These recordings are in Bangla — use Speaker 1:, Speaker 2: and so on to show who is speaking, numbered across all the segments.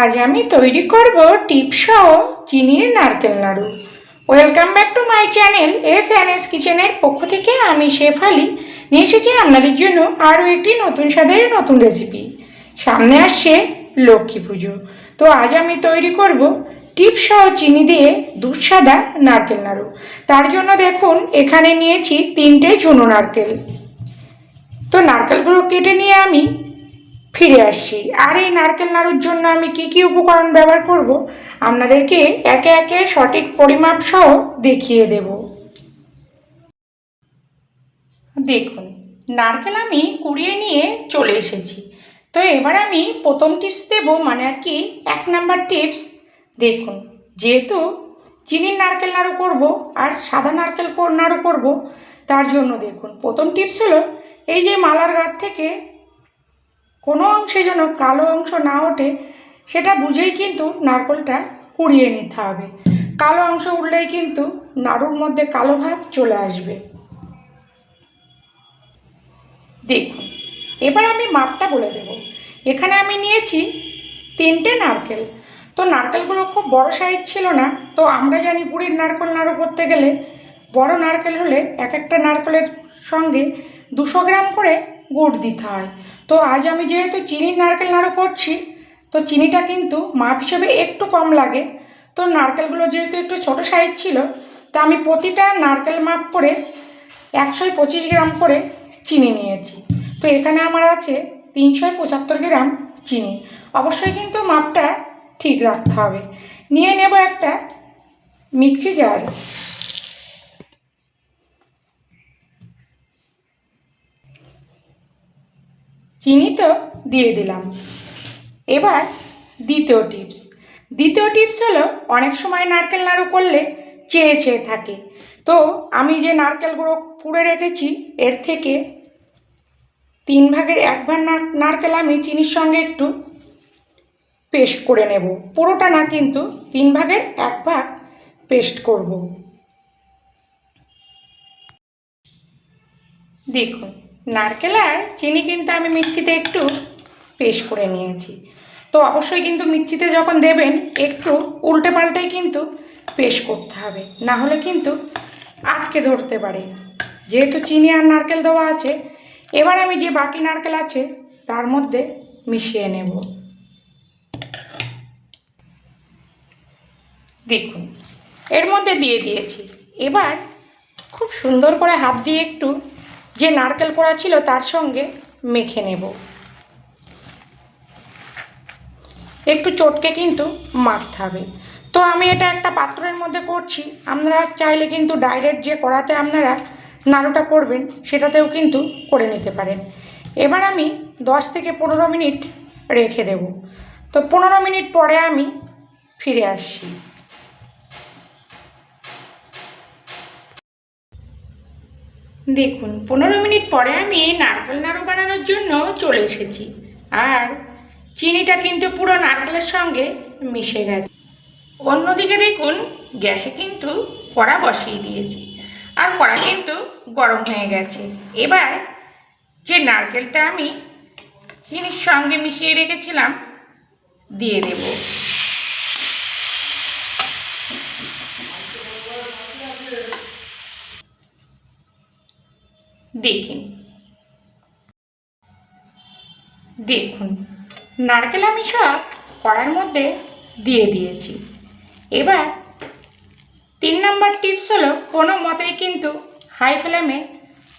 Speaker 1: আজ আমি তৈরি করব টিপসহ চিনির নারকেল নাড়ু welcome back to my channel S N S কিচেনের পক্ষ থেকে আমি শেফালি নিয়ে এসেছি আপনাদের জন্য আরও একটি নতুন স্বাদের নতুন রেসিপি সামনে আসছে লক্ষ্মী পুজো। তো আজ আমি তৈরি করব টিপসহ চিনি দিয়ে দুধ সাদা নারকেল নাড়ু তার জন্য দেখুন, এখানে নিয়েছি তিনটে চুনো নারকেল। তো নারকেলগুলো কেটে নিয়ে আমি ফিরে আসছি। আর এই নারকেল নাড়ুর জন্য আমি কি কি উপকরণ ব্যবহার করব? আপনাদেরকে একে একে সঠিক পরিমাপ সহ দেখিয়ে দেব। দেখুন, নারকেল আমি কুড়িয়ে নিয়ে চলে এসেছি। তো এবার আমি প্রথম টিপস দেব মানে আর কি এক নাম্বার টিপস দেখুন, যেহেতু চিনির নারকেল নাড়ু করব আর সাদা নারকেল নাড়ু করব, তার জন্য দেখুন, প্রথম টিপস হলো, এই যে মালার গাছ থেকে কোনো অংশে যেন কালো অংশ না ওঠে, সেটা বুঝেই কিন্তু নারকেলটা কুড়িয়ে নিতে হবে। কালো অংশ উঠলেই কিন্তু নাড়ুর মধ্যে কালো ভাব চলে আসবে। দেখুন, এবার আমি মাপটা বলে দেব। এখানে আমি নিয়েছি তিনটে নারকেল। তো নারকেলগুলো খুব বড় সাইজ ছিল না, তো আমরা জানি গুড়ির নারকেল নাড়ু করতে গেলে বড় নারকেল হলে এক একটা নারকেলের সঙ্গে দুশো গ্রাম করে গুড় দিতে হয়। তো আজ আমি যেহেতু চিনির নারকেল নাড়ু করছি, তো চিনিটা কিন্তু মাপ হিসেবে একটু কম লাগে। তো নারকেলগুলো যেহেতু একটু ছোট সাইজ ছিল, তো আমি প্রতিটা নারকেল মাপ করে একশো পঁচিশ গ্রাম করে চিনি নিয়েছি। তো এখানে আমার আছে তিনশো পঁচাত্তর গ্রাম চিনি। অবশ্যই কিন্তু মাপটা ঠিক রাখতে হবে। নিয়ে নেব একটা মিক্সি জার। চিনি তো দিয়ে দিলাম। এবার দ্বিতীয় টিপস। দ্বিতীয় টিপস হলো, অনেক সময় নারকেল নাড়ু করলে চেয়ে চেয়ে থাকে। তো আমি যে নারকেলগুলো পুড়ে রেখেছি, এর থেকে তিন ভাগের এক ভাগ নারকেল আমি চিনির সঙ্গে একটু পেস্ট করে নেব। পুরোটা না কিন্তু তিন ভাগের এক ভাগ পেস্ট করব। দেখুন নারকেল আর চিনি কিন্তু আমি মিক্সিতে একটু পেস্ট করে নিয়েছি। তো অবশ্যই কিন্তু মিক্সিতে যখন দেবেন, একটু উল্টে পাল্টেই কিন্তু পেস্ট করতে হবে। না হলে কিন্তু আটকে ধরতে পারে। যেহেতু চিনি আর নারকেল দেওয়া আছে, এবার আমি যে বাকি নারকেল আছে, তার মধ্যে মিশিয়ে নেব। দেখুন, এর মধ্যে দিয়ে দিয়েছি। এবার খুব সুন্দর করে হাত দিয়ে একটু যে নারকেল করা ছিল তার সঙ্গে মেখে নেব। একটু চটকে কিন্তু মাখতে হবে। তো আমি এটা একটা পাত্রের মধ্যে করছি। আপনারা চাইলে কিন্তু ডাইরেক্ট যে কড়াতে আপনারা নাড়ুটা করবেন, সেটাতেও কিন্তু করে নিতে পারেন। এবার আমি দশ থেকে পনেরো মিনিট রেখে দেব। তো পনেরো মিনিট পরে আমি ফিরে আসছি। দেখুন, পনেরো মিনিট পরে আমি নারকেল নাড়ু বানানোর জন্য চলে এসেছি। আর চিনিটা কিন্তু পুরো নারকেলের সঙ্গে মিশে গেছে। অন্যদিকে দেখুন, গ্যাসে কিন্তু কড়া বসিয়ে দিয়েছি। আর কড়া কিন্তু গরম হয়ে গেছে। এবার যে নারকেলটা আমি চিনির সঙ্গে মিশিয়ে রেখেছিলাম, দিয়ে দেব। দেখুন দেখুন, নারকেল আমি সব কড়ার মধ্যে দিয়ে দিয়েছি। এবার তিন নম্বর টিপস হলো, কোনো মতেই কিন্তু হাই ফ্লেমে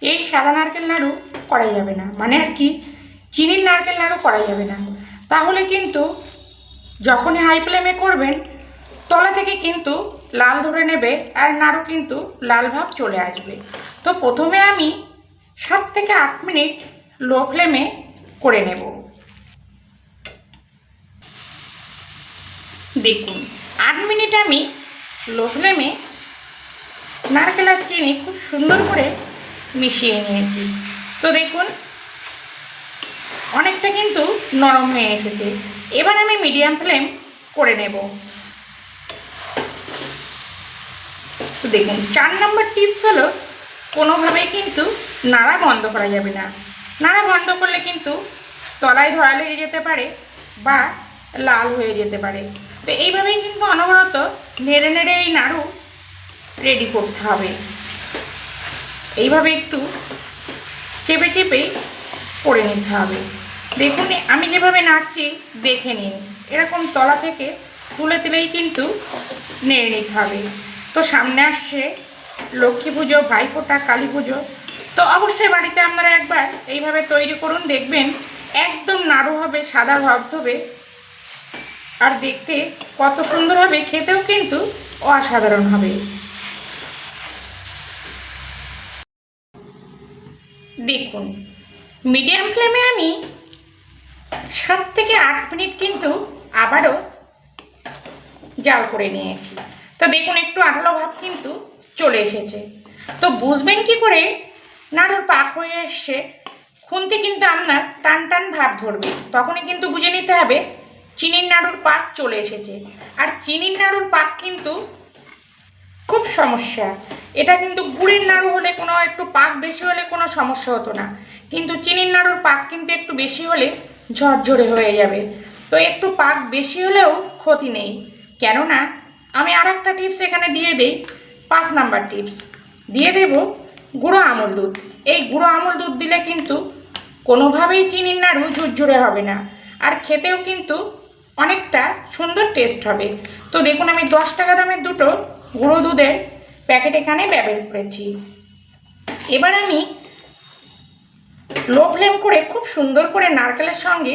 Speaker 1: এই সাদা নারকেল নাড়ু করা যাবে না। মানে আর কি চিনির নারকেল নাড়ু করা যাবে না। তাহলে কিন্তু যখনই হাই ফ্লেমে করবেন, তলা থেকে কিন্তু লাল ধরে নেবে আর নাড়ু কিন্তু লাল ভাব চলে আসবে। তো প্রথমে আমি সাত থেকে আট মিনিট লো ফ্লেমে করে নেব। দেখুন, আট মিনিট আমি লো ফ্লেমে নারকেল আর চিনি খুব সুন্দর করে মিশিয়ে নিয়েছি। তো দেখুন, অনেকটা কিন্তু নরম হয়ে এসেছে। এবার আমি মিডিয়াম ফ্লেম করে নেব। তো দেখুন, চার নম্বর টিপস হলো কোনোভাবেই কিন্তু নাড়া বন্ধ করা যাবে না। নাড়া বন্ধ করলে কিন্তু তলায় ধরা লেগে যেতে পারে বা লাল হয়ে যেতে পারে। তো এইভাবেই কিন্তু অনবরত নেড়ে নেড়ে এই নাড়ু রেডি করতে হবে। এইভাবে একটু চেপে চেপে করে নিতে হবে। দেখুন, আমি যেভাবে নাড়ছি, দেখে নিন। এরকম তলা থেকে তুলে তুলেই কিন্তু নেড়ে নিতে হবে। তো সামনে আসছে লক্ষ্মী পুজো, ভাইফোঁটা, কালী পুজো। তো অবশ্যই বাড়িতে আপনারা একবার এইভাবে তৈরি করুন, দেখবেন একদম নাড়ু হবে, সাদা ধবধবে আর দেখতে কত সুন্দর হবে, খেতেও কিন্তু অসাধারণ হবে। দেখুন, মিডিয়াম ফ্লেমে আমি সাত থেকে আট মিনিট কিন্তু আবারও জাল করে নিয়েছি। তো দেখুন, একটু আঠালো ভাব কিন্তু চলে এসেছে। তো বুঝবেন কি করে এসছে খুন্তি কিন্তু আপনার টান টান ভাব ধরবে। তখনই কিন্তু বুঝে নিতে হবে চিনির নাড়ুর পাক চলে এসেছে। আর চিনির নাড়ুর পাক কিন্তু খুব সমস্যা। এটা কিন্তু গুড়ের নাড়ু হলে কোনো একটু পাক বেশি হলে কোনো সমস্যা হতো না। কিন্তু চিনির নাড়ুর পাক কিন্তু একটু বেশি হলে ঝরঝরে হয়ে যাবে। তো একটু পাক বেশি হলেও ক্ষতি নেই। কেননা আমি আর একটা টিপস এখানে দিয়ে দেই। পাঁচ নাম্বার টিপস দিয়ে দেব গুঁড়ো আমল দুধ। এই গুঁড়ো আমল দুধ দিলে কিন্তু কোনোভাবেই চিনির নাড়ু ঝুরঝুরে হবে না। আর খেতেও কিন্তু অনেকটা সুন্দর টেস্ট হবে। তো দেখুন, আমি দশ টাকা দামের দুটো গুঁড়ো দুধের প্যাকেট এখানে ব্যবহার করেছি। এবার আমি লো ফ্লেম করে খুব সুন্দর করে নারকেলের সঙ্গে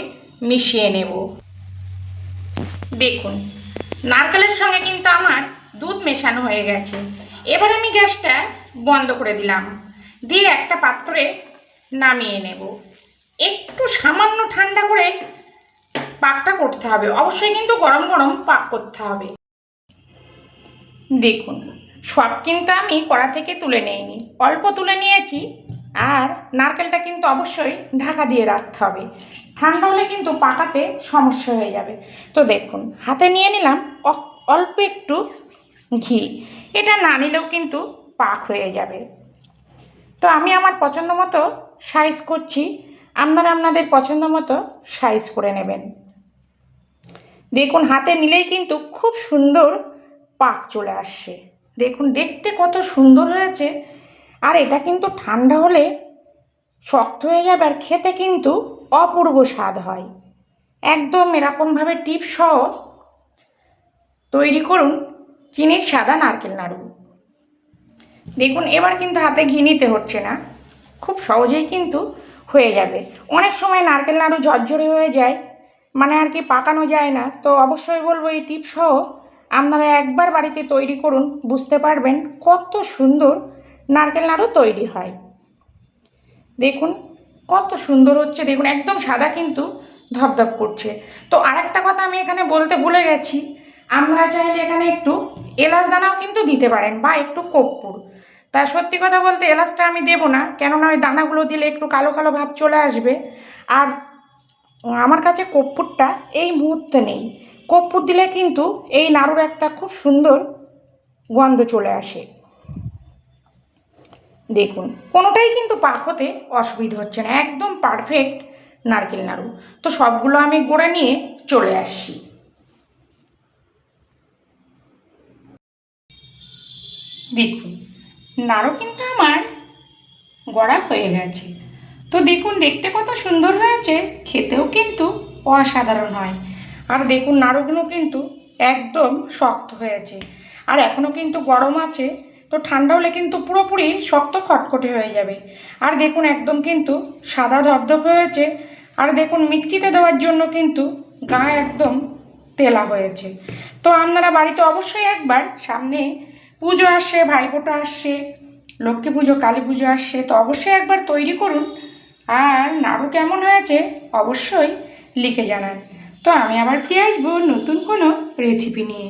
Speaker 1: মিশিয়ে নেব। দেখুন, নারকেলের সঙ্গে কিন্তু আমার দুধ মেশানো হয়ে গেছে। এবার আমি গ্যাসটা বন্ধ করে দিলাম। দিয়ে একটা পাত্রে নামিয়ে নেব। একটু সামান্য ঠান্ডা করে পাকটা করতে হবে। অবশ্যই কিন্তু গরম গরম পাক করতে হবে। দেখুন, সব কিন্তু আমি কড়া থেকে তুলে নেইনি। অল্প তুলে নিয়েছি আর নারকেলটা কিন্তু অবশ্যই ঢাকা দিয়ে রাখতে হবে। ঠান্ডা হলে কিন্তু পাকাতে সমস্যা হয়ে যাবে। তো দেখুন, হাতে নিয়ে নিলাম অল্প একটু ঘি। এটা না নিলেও কিন্তু পাক হয়ে যাবে। তো আমি আমার পছন্দ মতো সাইজ করছি। আপনারা আপনাদের পছন্দ মতো সাইজ করে নেবেন। দেখুন, হাতে নিলেই কিন্তু খুব সুন্দর পাক চলে আসছে। দেখুন, দেখতে কত সুন্দর হয়েছে। আর এটা কিন্তু ঠান্ডা হলে শক্ত হয়ে যাবে আর খেতে কিন্তু অপূর্ব স্বাদ হয়। একদম এরকমভাবে টিপসহ তৈরি করুন চিনির সাদা নারকেল নাড়ু। দেখুন, এবার কিন্তু হাতে ঘি নিতে হচ্ছে না। খুব সহজেই কিন্তু হয়ে যাবে। অনেক সময় নারকেল নাড়ু ঝরঝরে হয়ে যায় মানে আর কি পাকানো যায় না। তো অবশ্যই বলব, এই টিপ সহ আপনারা একবার বাড়িতে তৈরি করুন, বুঝতে পারবেন কত সুন্দর নারকেল নাড়ু তৈরি হয়। দেখুন, কত সুন্দর হচ্ছে, দেখুন, একদম সাদা কিন্তু ধপধপ করছে। তো আরেকটা কথা আমি এখানে বলতে ভুলে গেছি আপনারা চাইলে এখানে একটু এলাচ দানাও কিন্তু দিতে পারেন বা একটু কর্পূর। তা সত্যি কথা বলতে এলাচটা আমি দেবো না, কেননা ওই দানাগুলো দিলে একটু কালো কালো ভাব চলে আসবে। আর আমার কাছে কর্পূরটা এই মুহূর্তে নেই। কর্পূর দিলে কিন্তু এই নাড়ুর একটা খুব সুন্দর গন্ধ চলে আসে। দেখুন, কোনোটাই কিন্তু পাক হতে অসুবিধা হচ্ছে না, একদম পারফেক্ট নারকেল নাড়ু। তো সবগুলো আমি গড়ে নিয়ে চলে আসছি। দেখুন নাড়ু কিন্তু আমার। গড়া হয়ে গেছে। তো দেখুন, দেখতে কত সুন্দর হয়েছে, খেতেও কিন্তু অসাধারণ হয়। আর দেখুন, নাড়ুগুলো কিন্তু একদম শক্ত হয়েছে। আর এখনও কিন্তু গরম আছে, তো ঠান্ডা হলে কিন্তু পুরোপুরি শক্ত খটখটে হয়ে যাবে। আর দেখুন, একদম কিন্তু সাদা ধপধপ হয়েছে। আর দেখুন, মিক্সিতে দেওয়ার জন্য কিন্তু গা একদম তেলা হয়েছে। তো আপনারা বাড়িতে অবশ্যই একবার সামনে পুজো আসছে ভাইফোঁটা আসছে লক্ষ্মী পুজো, কালী পুজো আসছে তো অবশ্যই একবার তৈরি করুন। আর নাড়ু কেমন হয়েছে অবশ্যই লিখে জানান। তো আমি আবার ফিরে আসব নতুন কোনো রেসিপি নিয়ে।